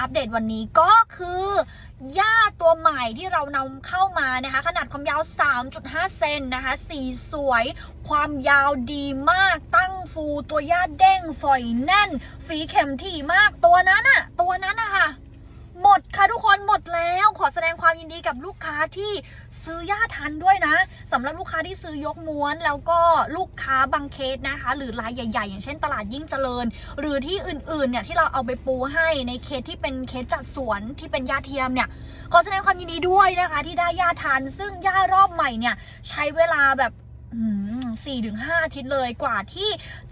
อัปเดตวันนี้ก็คือหญ้าตัวใหม่ที่เรานำเข้ามานะคะ ขนาดความยาว 3.5 เซนนะคะ สีสวย ความยาวดีมากตั้งฟูตัวหญ้าเด้งฝอยแน่น ฝีเข็มถี่มากตัวนั้นอะตัวนั้นอะค่ะ หมดค่ะทุกคนหมด แล้วขอแสดงความยินดีกับลูกค้าที่ซื้อย่าทันด้วยนะสำหรับลูกค้าที่ซื้อยกม้วน แล้วก็ลูกค้าบางเคสนะคะ หรือรายใหญ่ ๆ อย่างเช่นตลาดยิ่งเจริญ หรือที่อื่นๆเนี่ยที่เราเอาไปปูให้ในเคสที่เป็นเคสจัดสวนที่เป็นย่าเทียมเนี่ยขอแสดงความยินดีด้วยนะคะ ที่ได้ย่าทันซึ่งย่ารอบใหม่เนี่ยใช้เวลาแบบ สี่ถึงห้าอาทิตย์เลยกว่าที่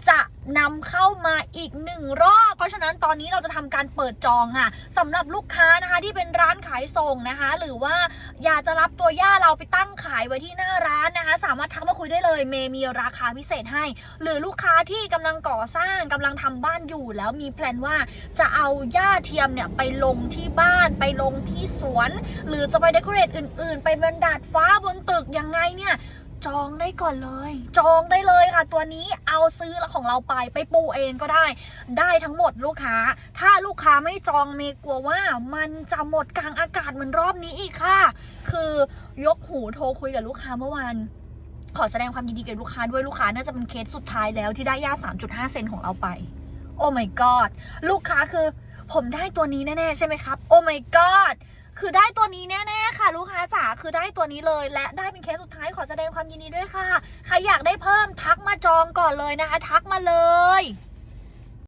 จะนำเข้ามาอีกหนึ่งรอบ เพราะฉะนั้นตอนนี้เราจะทำการเปิดจองค่ะสำหรับลูกค้านะคะที่เป็นร้านขายส่งนะคะ หรือว่าอยากจะรับตัวย่าเราไปตั้งขายไว้ที่หน้าร้านนะคะ สามารถทักมาคุยได้เลยเมย์มีราคาพิเศษให้ หรือลูกค้าที่กำลังก่อสร้างกำลังทำบ้านอยู่ แล้วมีแพลนว่าจะเอาย่าเทียมเนี่ยไปลงที่บ้านไปลงที่สวน หรือจะไปเดคอเรทอื่น ๆ ไปบนดาดฟ้าบนตึกยังไงเนี่ย จองได้ก่อนเลย จองได้เลยค่ะ ตัวนี้เอาซื้อของเราไปไปปูเองก็ได้ ได้ทั้งหมดลูกค้า ถ้าลูกค้าไม่จองเมย์กลัวว่ามันจะหมดกลางอากาศเหมือนรอบนี้อีกค่ะ คือยกหูโทรคุยกับลูกค้าเมื่อวานขอแสดงความยินดีกับลูกค้าด้วยลูกค้าน่าจะเป็นเคสสุดท้ายแล้วที่ได้ย่า 3.5 เซนของเราไป โอ้ my god ลูกค้าคือ ผมได้ตัวนี้แน่ ๆ ใช่ไหมครับ โอ้ my god คือได้ตัวนี้แน่ๆค่ ค้าจ๋าคือได้ตัวนี้เลย และได้เป็นเคสสุดท้ายขอแสดงความยินดีด้วยค่ะ ใครอยากได้เพิ่มทักมาจองก่อนเลยนะคะ ทักมาเลย